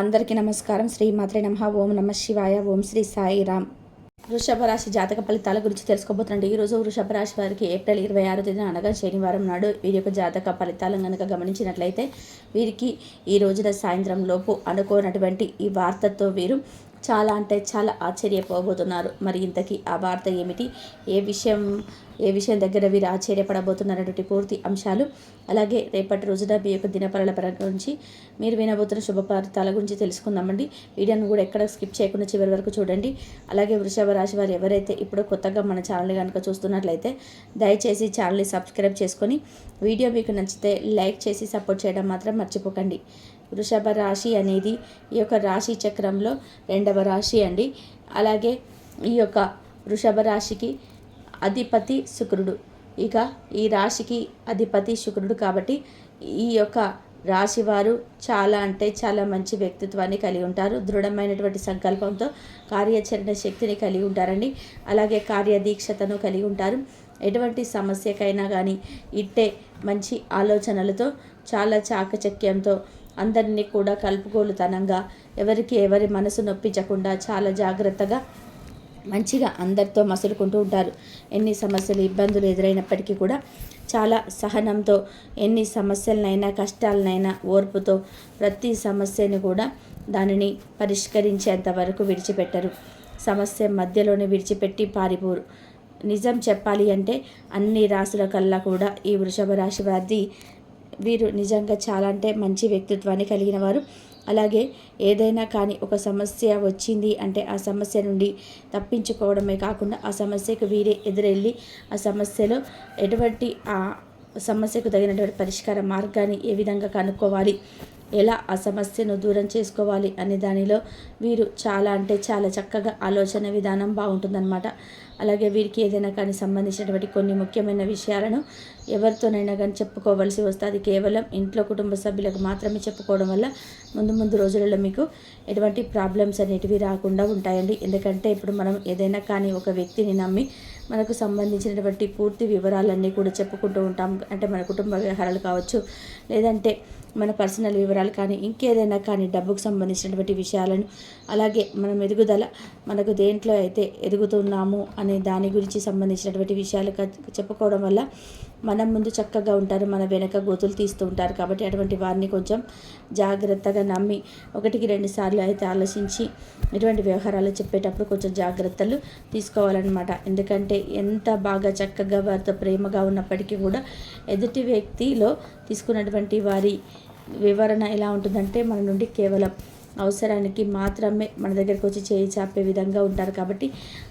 అందరికీ నమస్కారం. శ్రీ మాత్రే నమ. ఓం నమ శివాయ. ఓం శ్రీ సాయిరామ్ వృషభ రాశి జాతక ఫలితాల గురించి తెలుసుకోబోతుండే ఈరోజు వృషభ రాశి వారికి ఏప్రిల్ ఇరవై ఆరు తేదీన అనగా శనివారం నాడు వీరి యొక్క జాతక ఫలితాలను కనుక గమనించినట్లయితే వీరికి ఈ రోజున సాయంత్రం లోపు అనుకోనటువంటి ఈ వార్తతో వీరు చాలా అంటే చాలా ఆశ్చర్యపోబోతున్నారు. మరి ఇంతకీ ఆ వార్త ఏమిటి? ఏ విషయం ఏ విషయం దగ్గర వీరు ఆశ్చర్యపడబోతున్నటువంటి పూర్తి అంశాలు. అలాగే రేపటి రోజున మీ యొక్క దినపరాల పరంగా గురించి మీరు వినబోతున్న శుభఫలితాల గురించి తెలుసుకుందామండి. వీడియోను కూడా ఎక్కడ స్కిప్ చేయకుండా చివరి వరకు చూడండి. అలాగే వృషభ రాశి వారు ఎవరైతే ఇప్పుడు కొత్తగా మన ఛానల్ కనుక చూస్తున్నట్లయితే దయచేసి ఛానల్ని సబ్స్క్రైబ్ చేసుకొని వీడియో మీకు నచ్చితే లైక్ చేసి సపోర్ట్ చేయడం మాత్రం మర్చిపోకండి. వృషభ రాశి అనేది ఈ యొక్క రాశి చక్రంలో రెండవ రాశి అండి. అలాగే ఈ యొక్క వృషభ రాశికి అధిపతి శుక్రుడు. ఇక ఈ రాశికి అధిపతి శుక్రుడు కాబట్టి ఈ యొక్క రాశి వారు చాలా అంటే చాలా మంచి వ్యక్తిత్వాన్ని కలిగి ఉంటారు. దృఢమైనటువంటి సంకల్పంతో కార్యాచరణ శక్తిని కలిగి ఉంటారండి. అలాగే కార్యదీక్షతను కలిగి ఉంటారు. ఎటువంటి సమస్యకైనా కానీ ఇట్టే మంచి ఆలోచనలతో చాలా చాకచక్యంతో అందరినీ కూడా కలుపుకోలుతనంగా ఎవరికి ఎవరి మనసు నొప్పించకుండా చాలా జాగ్రత్తగా మంచిగా అందరితో మసులుకుంటూ ఉంటారు. ఎన్ని సమస్యలు ఇబ్బందులు ఎదురైనప్పటికీ కూడా చాలా సహనంతో ఎన్ని సమస్యలనైనా కష్టాలనైనా ఓర్పుతో ప్రతి సమస్యని కూడా దానిని పరిష్కరించేంత వరకు విడిచిపెట్టరు. సమస్య మధ్యలోనే విడిచిపెట్టి పారిపోరు. నిజం చెప్పాలి అంటే అన్ని రాసుల కల్లా కూడా ఈ వృషభ రాశి వారిది వీరు నిజంగా చాలా అంటే మంచి వ్యక్తిత్వాన్ని కలిగిన వారు. అలాగే ఏదైనా కానీ ఒక సమస్య వచ్చింది అంటే ఆ సమస్య నుండి తప్పించుకోవడమే కాకుండా ఆ సమస్యకు వీరే ఎదురెళ్ళి ఆ సమస్యలో ఎటువంటి ఆ సమస్యకు తగినటువంటి పరిష్కార మార్గాన్ని ఏ విధంగా కనుక్కోవాలి? ఎలా ఆ సమస్యను దూరం చేసుకోవాలి? అనే దానిలో వీరు చాలా అంటే చాలా చక్కగా ఆలోచన విధానం బాగుంటుందన్నమాట. అలాగే వీరికి ఏదైనా కానీ సంబంధించినటువంటి కొన్ని ముఖ్యమైన విషయాలను ఎవరితోనైనా కానీ చెప్పుకోవలసి వస్తుంది. కేవలం ఇంట్లో కుటుంబ సభ్యులకు మాత్రమే చెప్పుకోవడం వల్ల ముందు ముందు రోజులలో మీకు ఎటువంటి ప్రాబ్లమ్స్ అనేటివి రాకుండా ఉంటాయండి. ఎందుకంటే ఇప్పుడు మనం ఏదైనా కానీ ఒక వ్యక్తిని నమ్మి మనకు సంబంధించినటువంటి పూర్తి వివరాలన్నీ కూడా చెప్పుకుంటూ ఉంటాం. అంటే మన కుటుంబ వ్యవహారాలు కావచ్చు లేదంటే మన పర్సనల్ వివరాలు కానీ ఇంకేదైనా కానీ డబ్బుకు సంబంధించినటువంటి విషయాలను అలాగే మనం ఎదుగుదల మనకు దేంట్లో అయితే ఎదుగుతున్నాము అనే దాని గురించి సంబంధించినటువంటి విషయాలు చెప్పుకోవడం వల్ల మనం ముందు చక్కగా ఉంటారు మన వెనక గోతులు తీస్తూ ఉంటారు కాబట్టి అటువంటి వారిని కొంచెం జాగ్రత్తగా నమ్మి ఒకటికి రెండు సార్లు అయితే ఆలోచించి ఇటువంటి వ్యవహారాలు చెప్పేటప్పుడు కొంచెం జాగ్రత్తలు తీసుకోవాలన్నమాట. ఎందుకంటే ఎంత బాగా చక్కగా వారితో ప్రేమగా ఉన్నప్పటికీ కూడా ఎదుటి వ్యక్తిలో తీసుకున్నటువంటి వారి వివరణ ఎలా ఉంటుందంటే మన నుండి కేవలం అవసరానికి మాత్రమే మన దగ్గరకు వచ్చి చేయి చాపే విధంగా ఉంటారు కాబట్టి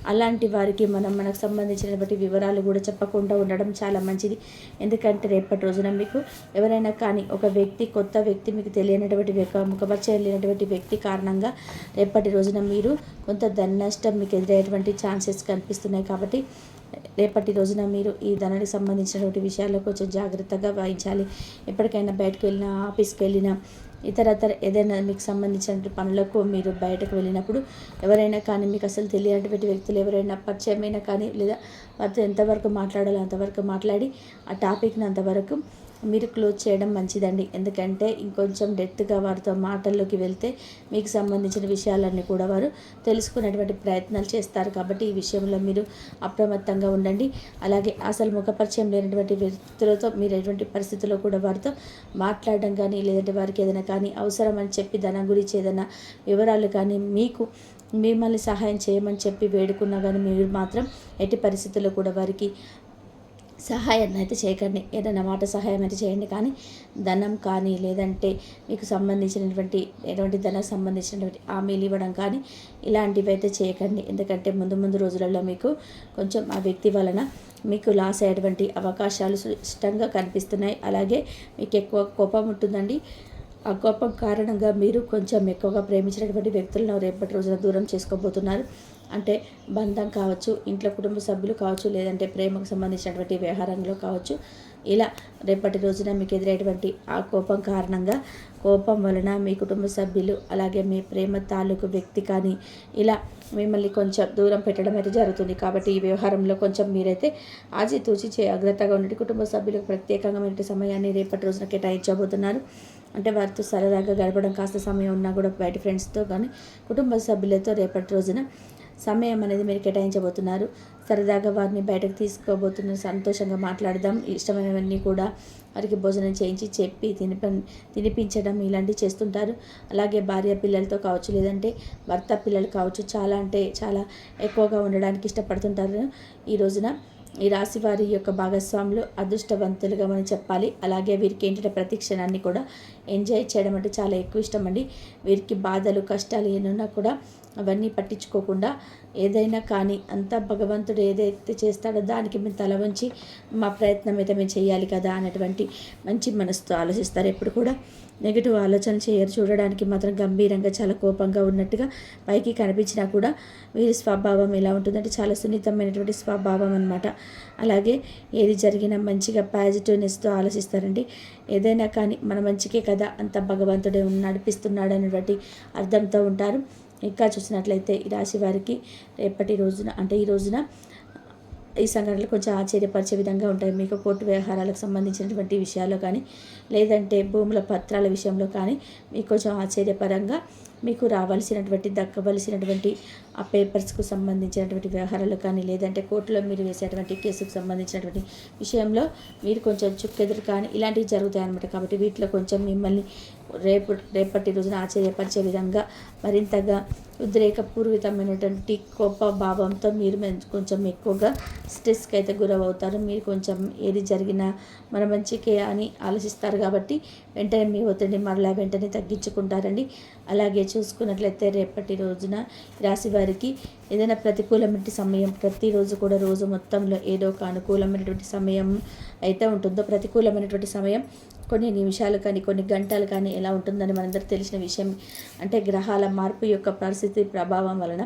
అలాంటి వారికి మనం మనకు సంబంధించినటువంటి వివరాలు కూడా చెప్పకుండా ఉండడం చాలా మంచిది. ఎందుకంటే రేపటి రోజున మీకు ఎవరైనా కానీ ఒక వ్యక్తి కొత్త వ్యక్తి మీకు తెలియనటువంటి ముఖపరిచయం లేనటువంటి వ్యక్తి కారణంగా రేపటి రోజున మీరు కొంత ధన నష్టం మీకు ఎదురయ్యేటువంటి ఛాన్సెస్ కనిపిస్తున్నాయి కాబట్టి రేపటి రోజున మీరు ఈ ధనానికి సంబంధించినటువంటి విషయాల్లో కొంచెం జాగ్రత్తగా వహించాలి ఎప్పటికైనా బయటకు వెళ్ళినా ఆఫీస్కి వెళ్ళినా ఇతరతర ఏదైనా మీకు సంబంధించిన పనులకు మీరు బయటకు వెళ్ళినప్పుడు ఎవరైనా కానీ మీకు అసలు తెలియనటువంటి వ్యక్తులు ఎవరైనా పరిచయమైనా కానీ లేదా వారితో ఎంతవరకు మాట్లాడాలో అంతవరకు మాట్లాడి ఆ టాపిక్ని అంతవరకు మీరు క్లోజ్ చేయడం మంచిదండి. ఎందుకంటే ఇంకొంచెం డెప్త్గా వారితో మాటల్లోకి వెళ్తే మీకు సంబంధించిన విషయాలన్నీ కూడా వారు తెలుసుకునేటువంటి ప్రయత్నాలు చేస్తారు. కాబట్టి ఈ విషయంలో మీరు అప్రమత్తంగా ఉండండి. అలాగే అసలు ముఖపరిచయం లేనటువంటి వ్యక్తులతో మీరు ఎటువంటి పరిస్థితుల్లో కూడా వారితో మాట్లాడడం కానీ లేదంటే వారికి ఏదైనా కానీ అవసరం అని చెప్పి ధనం గురించి ఏదైనా వివరాలు కానీ మీకు మిమ్మల్ని సహాయం చేయమని చెప్పి వేడుకున్నా కానీ మీరు మాత్రం ఎట్టి పరిస్థితుల్లో కూడా వారికి సహాయం అయితే చేయకండి. ఏదైనా మాట సహాయం అయితే చేయండి. కానీ ధనం కానీ లేదంటే మీకు సంబంధించినటువంటి ఎటువంటి ధనం సంబంధించినటువంటి హామీలు ఇవ్వడం కానీ ఇలాంటివి అయితే చేయకండి. ఎందుకంటే ముందు ముందు రోజులలో మీకు కొంచెం ఆ వ్యక్తి వలన మీకు లాస్ అయ్యేటువంటి అవకాశాలు స్పష్టంగా కనిపిస్తున్నాయి. అలాగే మీకు ఎక్కువ కోపం ఉంటుందండి. ఆ కోపం కారణంగా మీరు కొంచెం ఎక్కువగా ప్రేమించినటువంటి వ్యక్తులను రేపటి రోజున దూరం చేసుకోబోతున్నారు. అంటే బంధం కావచ్చు ఇంట్లో కుటుంబ సభ్యులు కావచ్చు లేదంటే ప్రేమకు సంబంధించినటువంటి వ్యవహారంలో కావచ్చు. ఇలా రేపటి రోజున మీకు ఎదురైనటువంటి ఆ కోపం కారణంగా కోపం వలన మీ కుటుంబ సభ్యులు అలాగే మీ ప్రేమ తాలూకు వ్యక్తి కానీ ఇలా మిమ్మల్ని కొంచెం దూరం పెట్టడం అయితే జరుగుతుంది. కాబట్టి ఈ వ్యవహారంలో కొంచెం మీరైతే ఆచితూచి జాగ్రత్తగా ఉండి కుటుంబ సభ్యులకు ప్రత్యేకంగా సమయాన్ని రేపటి రోజున కేటాయించబోతున్నారు. అంటే వారితో సరదాగా గడపడం కాస్త సమయం ఉన్నా కూడా బయట ఫ్రెండ్స్తో కానీ కుటుంబ సభ్యులతో రేపటి రోజున సమయం అనేది మీరు కేటాయించబోతున్నారు. సరదాగా వారిని బయటకు తీసుకోబోతున్న సంతోషంగా మాట్లాడదాం. ఇష్టమైనవన్నీ కూడా వారికి భోజనం చేయించి చెప్పి తినిప తినిపించడం ఇలాంటివి చేస్తుంటారు. అలాగే భార్య పిల్లలతో కావచ్చు లేదంటే భర్త పిల్లలు కావచ్చు చాలా అంటే చాలా ఎక్కువగా ఉండడానికి ఇష్టపడుతుంటారు. ఈ రోజున ఈ రాశి వారి యొక్క భాగస్వాములు అదృష్టవంతులుగా మనం చెప్పాలి. అలాగే వీరికి ఏంటంటే ప్రతి క్షణాన్ని కూడా ఎంజాయ్ చేయడం అంటే చాలా ఎక్కువ ఇష్టం అండి. వీరికి బాధలు కష్టాలు ఏమన్నా కూడా అవన్నీ పట్టించుకోకుండా ఏదైనా కానీ అంతా భగవంతుడు ఏదైతే చేస్తాడో దానికి మేము తల వంచి మా ప్రయత్నం అయితే మేము చేయాలి కదా అనేటువంటి మంచి మనసుతో ఆలోచిస్తారు. ఎప్పుడు కూడా నెగిటివ్ ఆలోచన చేయరు. చూడడానికి మాత్రం గంభీరంగా చాలా కోపంగా ఉన్నట్టుగా పైకి కనిపించినా కూడా వీరి స్వభావం ఎలా ఉంటుందంటే చాలా సున్నితమైనటువంటి స్వభావం అనమాట అలాగే ఏది జరిగినా మంచిగా పాజిటివ్నెస్తో ఆలోచిస్తారండి. ఏదైనా కానీ మన మంచికే కదా అంత భగవంతుడే నడిపిస్తున్నాడు అనేటువంటి అర్థంతో ఉంటారు. ఇంకా చూసినట్లయితే ఈ రాశి వారికి రేపటి రోజున అంటే ఈ రోజున ఈ సంఘటనలు కొంచెం ఆశ్చర్యపరిచే విధంగా ఉంటాయి. మీకు కోర్టు వ్యవహారాలకు సంబంధించినటువంటి విషయాల్లో కానీ లేదంటే భూముల పత్రాల విషయంలో కానీ మీకు కొంచెం ఆశ్చర్యపరంగా మీకు రావాల్సినటువంటి దక్కవలసినటువంటి ఆ పేపర్స్కు సంబంధించినటువంటి వ్యవహారాలు కానీ లేదంటే కోర్టులో మీరు వేసేటువంటి కేసుకు సంబంధించినటువంటి విషయంలో మీరు కొంచెం చుక్కెదురు కానీ ఇలాంటివి జరుగుతాయన్నమాట. కాబట్టి వీటిలో కొంచెం మిమ్మల్ని రేపు రేపటి రోజున ఆశ్చర్యపరిచే విధంగా మరింతగా ఉద్రేకపూర్వితమైనటువంటి కోప భావంతో మీరు కొంచెం ఎక్కువగా స్ట్రెస్కి అయితే గురవుతారు. మీరు కొంచెం ఏది జరిగినా మన మంచికే అని ఆలోచిస్తారు కాబట్టి వెంటనే మీ ఒత్తిడిని మరలా వెంటనే తగ్గించుకుంటారండి. అలాగే చూసుకున్నట్లయితే రేపటి రోజున రాశివారి వారికి ఏదైనా ప్రతికూలమైన సమయం ప్రతిరోజు కూడా రోజు మొత్తంలో ఏదో ఒక అనుకూలమైనటువంటి సమయం అయితే ఉంటుందో ప్రతికూలమైనటువంటి సమయం కొన్ని నిమిషాలు కానీ కొన్ని గంటలు కానీ ఎలా ఉంటుందని మనందరికీ తెలిసిన విషయం. అంటే గ్రహాల మార్పు యొక్క పరిస్థితి ప్రభావం వలన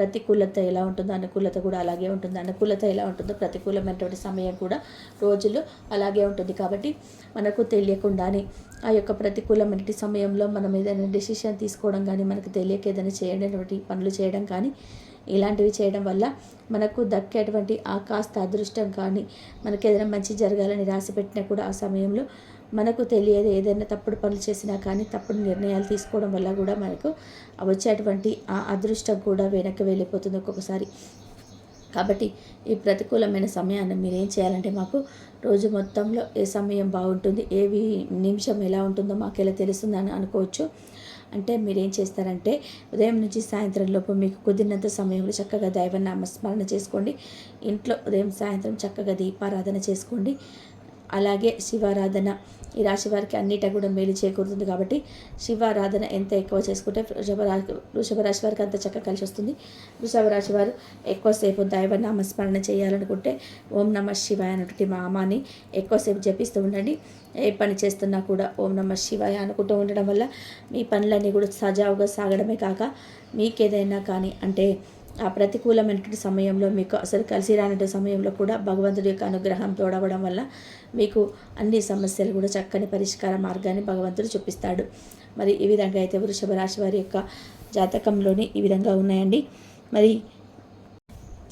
ప్రతికూలత ఎలా ఉంటుందో అనుకూలత కూడా అలాగే ఉంటుంది. అనుకూలత ఎలా ఉంటుందో ప్రతికూలమైనటువంటి సమయం కూడా రోజులు అలాగే ఉంటుంది. కాబట్టి మనకు తెలియకుండానే ఆ యొక్క ప్రతికూలమైన సమయంలో మనం ఏదైనా డెసిషన్ తీసుకోవడం కానీ మనకు తెలియక ఏదైనా చేయడానికి పనులు చేయడం కానీ ఇలాంటివి చేయడం వల్ల మనకు దక్కేటువంటి ఆ కాస్త అదృష్టం కానీ మనకి ఏదైనా మంచి జరగాలని రాసి పెట్టినా కూడా ఆ సమయంలో మనకు తెలియదు ఏదైనా తప్పుడు పనులు చేసినా కానీ తప్పుడు నిర్ణయాలు తీసుకోవడం వల్ల కూడా మనకు వచ్చేటువంటి ఆ అదృష్టం కూడా వెనక్కి వెళ్ళిపోతుంది ఒక్కొక్కసారి. కాబట్టి ఈ ప్రతికూలమైన సమయాన్ని మీరు ఏం చేయాలంటే మాకు రోజు మొత్తంలో ఏ సమయం బాగుంటుంది ఏవి నిమిషం ఎలా ఉంటుందో మాకు ఎలా తెలుస్తుందని అనుకోవచ్చు. అంటే మీరు ఏం చేస్తారంటే ఉదయం నుంచి సాయంత్రం లోపు మీకు కుదిరినంత సమయంలో చక్కగా దైవ నామస్మరణ చేసుకోండి. ఇంట్లో ఉదయం సాయంత్రం చక్కగా దీపారాధన చేసుకోండి. అలాగే శివారాధన. ఈ రాశి వారికి అన్నిట కూడా మేలు చేకూరుతుంది కాబట్టి శివారాధన ఎంత ఎక్కువ చేసుకుంటే వృషభ వృషభ రాశి వారికి అంత చక్కగా కలిసి వస్తుంది. వృషభ రాశి వారు ఎక్కువసేపు దైవ నామస్మరణ చేయాలనుకుంటే ఓం నమ శివాయ మా మామాని ఎక్కువసేపు జపిస్తూ ఉండండి. ఏ పని చేస్తున్నా కూడా ఓం నమ శివాయ అనుకుంటూ ఉండడం వల్ల మీ పనులన్నీ కూడా సజావుగా సాగడమే కాక మీకేదైనా కానీ అంటే ఆ ప్రతికూలమైనటువంటి సమయంలో మీకు అసలు కలిసి రానటువంటి సమయంలో కూడా భగవంతుడి యొక్క అనుగ్రహం తోడవడం వల్ల మీకు అన్ని సమస్యలు కూడా చక్కని పరిష్కార మార్గాన్ని భగవంతుడు చూపిస్తాడు. మరి ఈ విధంగా అయితే వృషభ రాశి వారి యొక్క జాతకంలోని ఈ విధంగా ఉన్నాయండి. మరి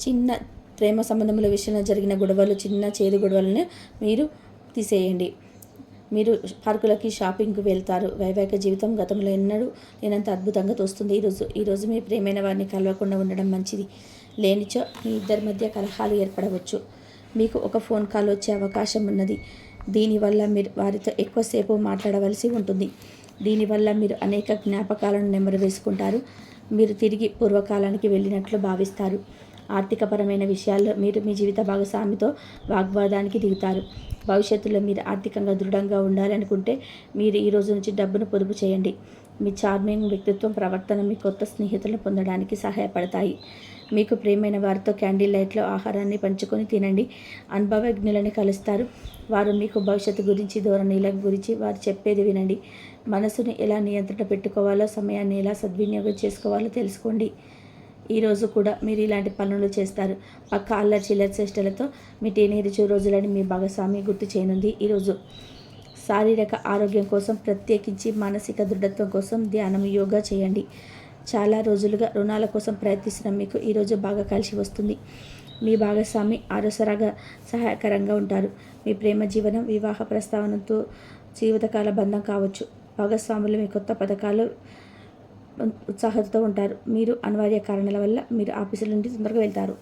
చిన్న ప్రేమ సంబంధముల విషయంలో జరిగిన గొడవలు చిన్న చేదు గొడవలను మీరు తీసేయండి. మీరు పార్కులకి షాపింగ్కి వెళ్తారు. వైవాహిక జీవితం గతంలో ఎన్నడూ నేనంత అద్భుతంగా తోస్తుంది. ఈరోజు ఈరోజు మీ ప్రేమైన వారిని కలవకుండా ఉండడం మంచిది. లేనిచో మీ ఇద్దరి మధ్య కలహాలు ఏర్పడవచ్చు. మీకు ఒక ఫోన్ కాల్ వచ్చే అవకాశం ఉన్నది. దీనివల్ల మీరు వారితో ఎక్కువసేపు మాట్లాడవలసి ఉంటుంది. దీనివల్ల మీరు అనేక జ్ఞాపకాలను నెమరు వేసుకుంటారు. మీరు తిరిగి పూర్వకాలానికి వెళ్ళినట్లు భావిస్తారు. ఆర్థికపరమైన విషయాల్లో మీరు మీ జీవిత భాగస్వామితో వాగ్వాదానికి దిగుతారు. భవిష్యత్తులో మీరు ఆర్థికంగా దృఢంగా ఉండాలనుకుంటే మీరు ఈ రోజు నుంచి డబ్బును పొదుపు చేయండి. మీ చార్మింగ్ వ్యక్తిత్వం ప్రవర్తన మీ కొత్త స్నేహితులను పొందడానికి సహాయపడతాయి. మీకు ప్రేమైన వారితో క్యాండిల్ లైట్లో ఆహారాన్ని పంచుకొని తినండి. అనుభవజ్ఞులని కలుస్తారు. వారు మీకు భవిష్యత్తు గురించి ధోరణిల గురించి వారు చెప్పేది వినండి. మనసును ఎలా నియంత్రణ పెట్టుకోవాలో సమయాన్ని ఎలా సద్వినియోగం చేసుకోవాలో తెలుసుకోండి. ఈరోజు కూడా మీరు ఇలాంటి పనులు చేస్తారు. పక్క అల్లరి చిల్లర చేష్టలతో మీ టీనేజ్ రోజులని మీ భాగస్వామి గుర్తు చేయనుంది. ఈరోజు శారీరక ఆరోగ్యం కోసం ప్రత్యేకించి మానసిక దృఢత్వం కోసం ధ్యానం యోగా చేయండి. చాలా రోజులుగా రుణాల కోసం ప్రయత్నిస్తున్న మీకు ఈరోజు బాగా కలిసి వస్తుంది. మీ భాగస్వామి ఆరోసరాగా సహాయకరంగా ఉంటారు. మీ ప్రేమ జీవనం వివాహ ప్రస్తావనతో జీవితకాల బంధం కావచ్చు. భాగస్వాములు మీ కొత్త పథకాలు ఉత్సాహంతో ఉంటారు. మీరు అనివార్య కారణాల వల్ల మీరు ఆఫీసుల నుండి తొందరగా వెళ్తారు.